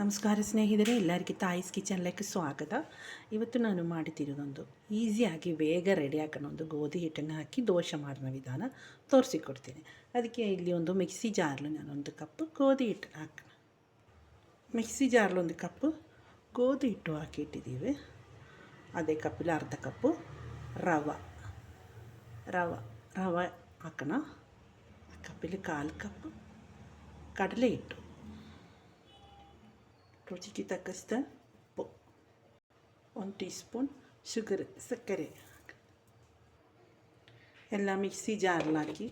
ನಮಸ್ಕಾರ ಸ್ನೇಹಿತರೆ, ಎಲ್ಲರಿಗೂ ತಾಯಿಸ್ ಕಿಚನ್ಲಕ್ಕೆ ಸ್ವಾಗತ. ಇವತ್ತು ನಾನು ಮಾಡುತ್ತಿರೋದೊಂದು ಈಸಿಯಾಗಿ ಬೇಗ ರೆಡಿ ಹಾಕೋಣ ಒಂದು ಗೋಧಿ ಹಿಟ್ಟನ್ನು ಹಾಕಿ ದೋಸೆ ಮಾಡಿದ ವಿಧಾನ ತೋರಿಸಿಕೊಡ್ತೀನಿ. ಅದಕ್ಕೆ ಇಲ್ಲಿ ಒಂದು ಮಿಕ್ಸಿ ಜಾರ್ಲು ನಾನೊಂದು ಕಪ್ಪು ಗೋಧಿ ಹಿಟ್ಟು ಹಾಕೋಣ. ಮಿಕ್ಸಿ ಜಾರ್ಲೊಂದು ಕಪ್ಪು ಗೋಧಿ ಹಿಟ್ಟು ಹಾಕಿ ಇಟ್ಟಿದ್ದೀವಿ ಅದೇ ಕಪ್ಪಿಲ್ಲ ಅರ್ಧ ಕಪ್ಪು ರವೆ. ರವೆ ರವೆ ಹಾಕೋಣ. ಕಪ್ಪಿಲಿ ಕಾಲು ಕಪ್ಪು ಕಡಲೆ ಹಿಟ್ಟು. ರುಚಿಗೆ ತಕ್ಕಷ್ಟ ಉಪ್ಪು ಒಂದು ಟೀ ಸ್ಪೂನ್ ಶುಗರ್ ಸಕ್ಕರೆ ಎಲ್ಲ ಮಿಕ್ಸಿ ಜಾರ್ಲಾಕಿ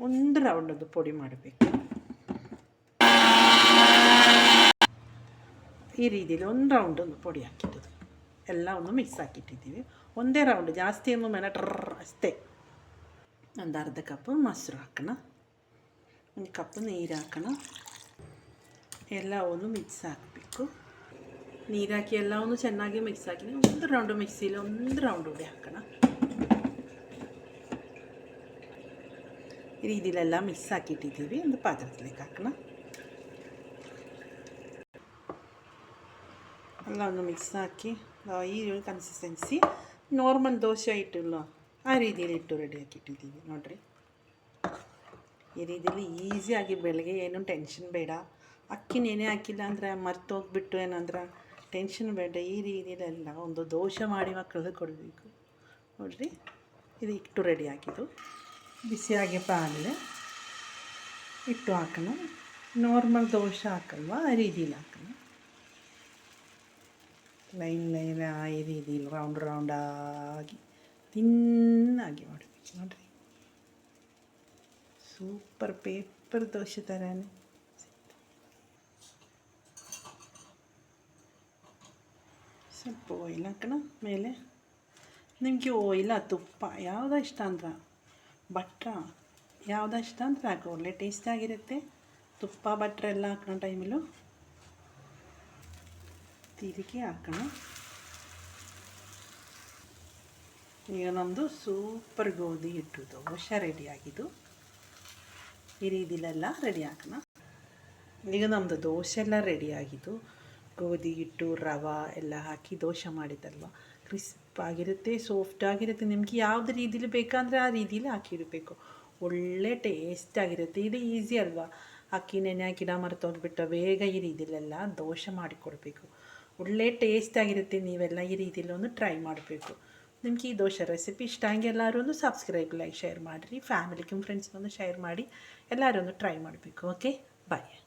ಒಂದು ರೌಂಡ್ ಅದು ಪುಡಿ ಮಾಡಬೇಕು ಈ ರೀತಿಯಲ್ಲಿ ಒಂದು ರೌಂಡ್ ಒಂದು ಪುಡಿ ಹಾಕಿಟ್ಟದು ಎಲ್ಲ ಒಂದು ಮಿಕ್ಸ್ ಹಾಕಿಟ್ಟಿದ್ದೀವಿ ಒಂದೇ ರೌಂಡ್ ಜಾಸ್ತಿ ಏನು ಮೇಲೆ ಟ್ರರ್ ಅಷ್ಟೇ ಒಂದು ಅರ್ಧ ಕಪ್ ಮೊಸರು ಹಾಕೋಣ ಒಂದು ಕಪ್ ನೀರು ಹಾಕೋಣ ಎಲ್ಲವನ್ನು ಮಿಕ್ಸ್ ಹಾಕಬೇಕು. ನೀರು ಹಾಕಿ ಎಲ್ಲವನ್ನು ಚೆನ್ನಾಗಿ ಮಿಕ್ಸ್ ಹಾಕಿ ಒಂದು ರೌಂಡು ಮಿಕ್ಸಿಲಿ ಒಂದು ರೌಂಡ್ ಉಡಿ ಹಾಕೋಣ. ಈ ರೀತಿಲೆಲ್ಲ ಮಿಕ್ಸ್ ಹಾಕಿಟ್ಟಿದ್ದೀವಿ. ಒಂದು ಪಾತ್ರದಲ್ಲಿಗೆ ಹಾಕೋಣ. ಎಲ್ಲವನ್ನು ಮಿಕ್ಸ್ ಹಾಕಿ ಈ ಕನ್ಸಿಸ್ಟೆನ್ಸಿ ನಾರ್ಮಲ್ ದೋಸೆ ಇಟ್ಟಿಲ್ಲ ಆ ರೀತಿಯಲ್ಲಿ ಇಟ್ಟು ರೆಡಿ ಹಾಕಿಟ್ಟಿದ್ದೀವಿ. ನೋಡಿರಿ. ಈ ರೀತಿಯಲ್ಲಿ ಈಸಿಯಾಗಿ ಬೆಳಗ್ಗೆ ಏನು ಟೆನ್ಷನ್ ಬೇಡ. ಅಕ್ಕಿ ನೆನೆ ಹಾಕಿಲ್ಲ ಅಂದರೆ ಮರ್ತೋಗ್ಬಿಟ್ಟು ಏನಂದ್ರೆ ಟೆನ್ಷನ್ ಬೇಡ, ಈ ರೀತಿಯಲ್ಲೆಲ್ಲ ಒಂದು ದೋಷ ಮಾಡಿ ಮಕ್ಕಳಿಗೆ ಕೊಡಬೇಕು. ನೋಡಿರಿ, ಇದು ಇಟ್ಟು ರೆಡಿ ಹಾಕಿದ್ದು ಬಿಸಿಯಾಗಿ ಪಾಲೆ ಇಟ್ಟು ಹಾಕೋಣ. ನಾರ್ಮಲ್ ದೋಷ ಹಾಕಲ್ವಾ? ಆ ರೀತಿಲಿ ಹಾಕೋಣ. ಲೈನ್ ಲೈನ್ ಈ ರೀತಿಲಿ ರೌಂಡ್ ರೌಂಡಾಗಿ ತಿನ್ನಾಗಿ ಮಾಡಬೇಕು. ನೋಡಿರಿ. ಸೂಪರ್ ಪೇಪರ್ ದೋಸೆ ಥರನೇ ಸ್ವಲ್ಪ ಆಯಿಲ್ ಹಾಕೋಣ. ಮೇಲೆ ನಿಮಗೆ ಆಯಿಲ ತುಪ್ಪ, ಯಾವುದೋ ಇಷ್ಟ ಅಂದ್ರೆ? ಬಟ್ರ. ಯಾವುದೋ ಇಷ್ಟ ಅಂದ್ರೆ ಹಾಕೋ. ಒಳ್ಳೆ ಟೇಸ್ಟಾಗಿರುತ್ತೆ ತುಪ್ಪ, ಬಟ್ರ ಎಲ್ಲ ಹಾಕೋಣ ಟೈಮಲ್ಲೂ ತಿರುಗಿ ಹಾಕೋಣ. ಈಗ ನಮ್ಮದು ಸೂಪರ್ ಗೋಧಿ ಹಿಟ್ಟು ದೋಸೆ ರೆಡಿ ಆಗಿದ್ದು. ಈ ರೀತಿಲೆಲ್ಲ ರೆಡಿ ಹಾಕೋಣ. ಈಗ ನಮ್ಮದು ದೋಸೆ ಎಲ್ಲ ರೆಡಿ ಆಗಿದ್ದು. ಗೋಧಿ, ಹಿಟ್ಟು, ರವೆ ಎಲ್ಲ ಹಾಕಿ ದೋಸೆ ಮಾಡಿದ್ದಲ್ವ? ಕ್ರಿಸ್ಪ್ ಆಗಿರುತ್ತೆ ಸಾಫ್ಟ್ ಆಗಿರುತ್ತೆ. ನಿಮಗೆ ಯಾವ್ದು ರೀತಿಲಿ ಬೇಕಂದರೆ ಆ ರೀತಿಲಿ ಹಾಕಿರಬೇಕು ಒಳ್ಳೆ ಟೇಸ್ಟ್ ಆಗಿರುತ್ತೆ. ಇದು ಈಸಿ ಅಲ್ವಾ? ಅಕ್ಕಿ, ನೆನೆ ಹಾಕಿಡ ಮರ್ತೋಗ್ಬಿಟ್ಟು ಬೇಗ ಈ ರೀತಿಲೆಲ್ಲ ದೋಸೆ ಮಾಡಿಕೊಡ್ಬೇಕು. ಒಳ್ಳೆ ಟೇಸ್ಟ್ ಆಗಿರುತ್ತೆ. ನೀವೆಲ್ಲ ಈ ರೀತಿಲಿ ಒಂದು ಟ್ರೈ ಮಾಡಬೇಕು. ನಿಮ್ಗೆ ಈ ದೋಸೆ ರೆಸಿಪಿ ಇಷ್ಟ ಹಂಗೆ ಎಲ್ಲರೂ ಒಂದು ಸಬ್ಸ್ಕ್ರೈಬ್ ಲೈಕ್ ಶೇರ್ ಮಾಡಿರಿ ಫ್ಯಾಮಿಲಿಗೂ ಫ್ರೆಂಡ್ಸ್ಗೊಂದು ಶೇರ್ ಮಾಡಿ ಎಲ್ಲರೂ ಟ್ರೈ ಮಾಡಬೇಕು. Okay bye